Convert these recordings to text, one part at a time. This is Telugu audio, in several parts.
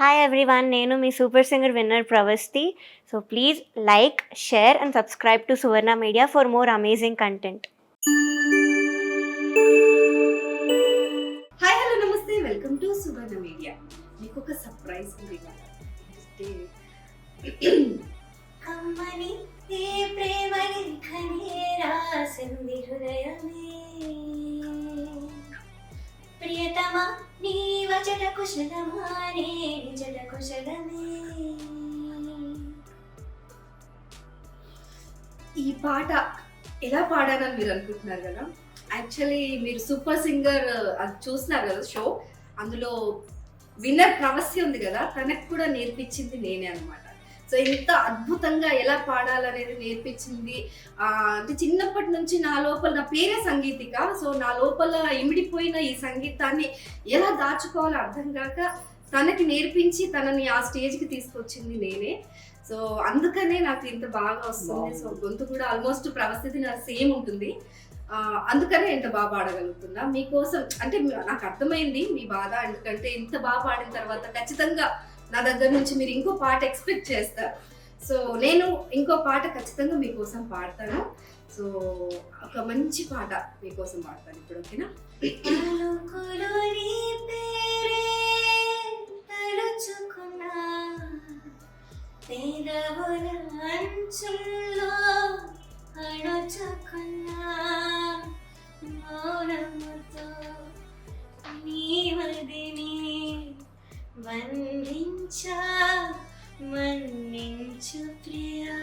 హాయ్ ఎవ్రీవన్ నేను మీ super singer winner Pravasthi so please like share and subscribe to Suvarna media for more amazing content hi hello నమస్తే వెల్కమ్ టు సువర్ణ మీడియా మీకు ఒక సర్ప్రైజ్ ఉంది కమ్మని ఏ ప్రేమని కనే రాసింది హృదయమే. ప్రియతమా నీ వచట కుశలమా నీ ఈ పాట ఎలా పాడానని మీరు అనుకుంటున్నారు కదా? యాక్చువల్లీ మీరు సూపర్ సింగర్ అది చూస్తున్నారు కదా షో అందులో విన్నర్ ప్రవస్య ఉంది కదా తనకు కూడా నేర్పించింది నేనే అనమాట సో ఇంత అద్భుతంగా ఎలా పాడాలనేది నేర్పించింది. అంటే చిన్నప్పటి నుంచి నా లోపల నా పేరే సంగీతిక. సో నా లోపల ఇమిడిపోయిన ఈ సంగీతాన్ని ఎలా దాచుకోవాలో అర్థం కాక తనకి నేర్పించి తనని ఆ స్టేజ్కి తీసుకొచ్చింది నేనే. సో అందుకనే నాకు ఇంత బాగా వస్తుంది. సో గొంతు కూడా ఆల్మోస్ట్ ప్రవస్థితి నా సేమ్ ఉంటుంది. అందుకనే ఇంత బాగా పాడగలుగుతున్నా. మీకోసం అంటే నాకు అర్థమైంది మీ బాధ. ఎందుకంటే ఇంత బాగా పాడిన తర్వాత ఖచ్చితంగా నా దగ్గర నుంచి మీరు ఇంకో పాట ఎక్స్పెక్ట్ చేస్తారు. సో నేను ఇంకో పాట ఖచ్చితంగా మీకోసం పాడతాను. సో ఒక మంచి పాట మీకోసం పాడతాను ఇప్పుడు ఓకేనా? పెదవుల అంచుల్లో అణుచుకున్నా మౌనముతో నీ మదిని మన్నించు ప్రియా.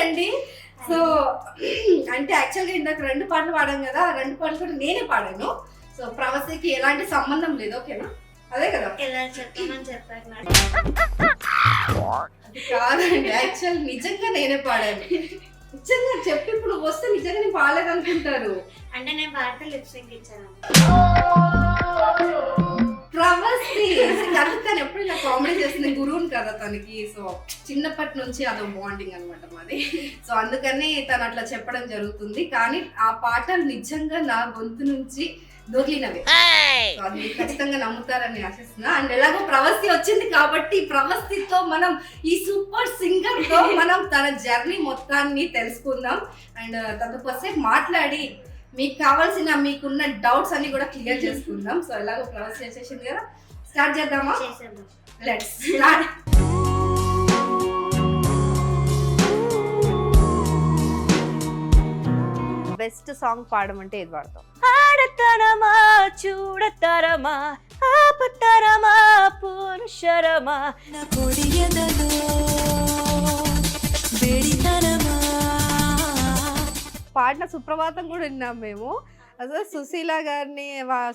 వచ్చేసిందండి సో అంటే యాక్చువల్గా ఇందాక రెండు పాటలు పాడాం కదా ఆ రెండు పాటలు కూడా నేనే పాడాను. సో ప్రవస్తికి ఎలాంటి సంబంధం లేదు ఓకేనా? అదే కదా. అది కాదండి యాక్చువల్ నిజంగా నేనే పాడాను. నిజంగా చెప్పి ఇప్పుడు వస్తే నిజంగా నేను పాడలేదనుకుంటారు. అంటే నేను భారత లిప్సింగ్ ఇచ్చాను. ప్రవస్తి తను ఎప్పుడు ఇలా కామెడీ చేస్తుంది గురువుని కదా తనకి. సో చిన్నప్పటి నుంచి అదో బాండింగ్ అనమాట మాది. సో అందుకని తను అట్లా చెప్పడం జరుగుతుంది. కానీ ఆ పాటలు నిజంగా నా గొంతు నుంచి దొరికినవే. సో అది ఖచ్చితంగా నమ్ముతారని ఆశిస్తున్నా. అండ్ ఎలాగో ప్రవస్తి వచ్చింది కాబట్టి ప్రవస్తితో మనం ఈ సూపర్ సింగర్తో మనం తన జర్నీ మొత్తాన్ని తెలుసుకుందాం. అండ్ తనతో మాట్లాడి మీకు కావాల్సిన మీకున్న డౌట్స్ అన్ని కూడా క్లియర్ చేసుకుందాం. సో ఎలాగో ప్రవస్తి వచ్చేసింది కదా. స్టార్ట్ చేద్దామా? లెట్స్ స్టార్ట్ బెస్ట్ సాంగ్ పాడమంటే ఏది పాడతావు ఆడతరమా చూడతరమా ఆపతరమా పురుషరమా? నా పొడియదలో పాడిన సుప్రభాతం కూడా విన్నాం మేము. అసలు సుశీల గారిని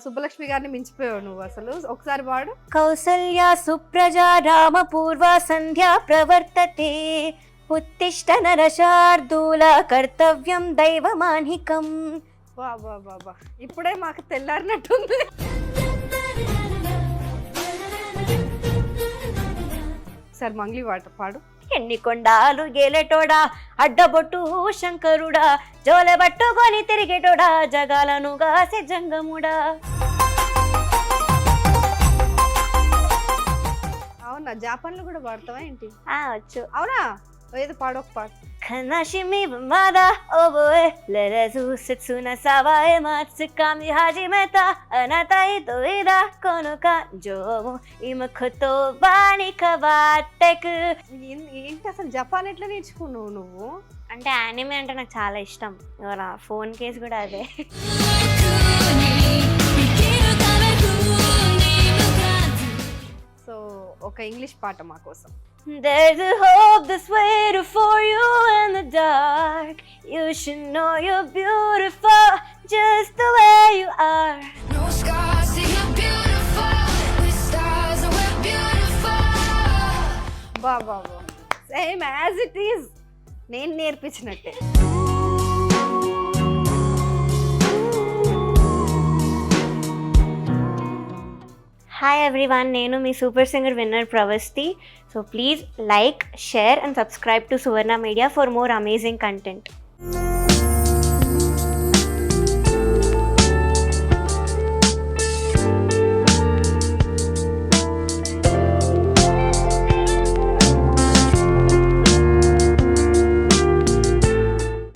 సుబ్బలక్ష్మి గారిని మించిపోయావు నువ్వు అసలు. ఒకసారి పాడు. కౌసల్య సుప్రజా రామ పూర్వ సంధ్యా ప్రవర్తతే. ఉత్తిష్ట నరశార్దూల కర్తవ్యం దైవమాన్హికం వా బా బా బా ఇప్పుడే మాకు తెల్లారినట్టుంది. సార్ మంగ్లీ పాట పాడు. ఎన్ని కొండాలు గేలెటోడా? అడ్డబొట్టు శంకరుడా జోలె పట్టుకొని తిరిగేటోడా? జగాలను గాసే జంగముడా? అవునా? జాపాన్లో కూడా పాడతావా ఏంటి? వచ్చు. అవునా? ఏదో పాడు ఒక పాట Kanashimi Bamada, oh boy, let us who setsuna sawae matsukami hajimeta, anata ito ida kono kanjou, imakoto bani kawateku. ఏం- ఏంటి అసలు జపాన్ ఎట్లా నేర్చుకున్నావు నువ్వు అంటే యానిమే అంటే నాకు చాలా ఇష్టం ఇవాళ ఫోన్ కేసు కూడా అదే 生きるため風に向かず సో ఒక ఇంగ్లీష్ పాట మా కోసం There's a hope that's waiting for you in the dark. You should know you're beautiful just the way you are. No scars, see you're beautiful With stars and we're beautiful బా బా బా సేమ్ యాజ్ ఇట్ ఈజ్ నేను నేర్పించినట్టే హాయ్ ఎవ్రీవన్ నేను మీ super singer winner Pravasthi so please like, share and subscribe to Suvarna Media for more amazing content.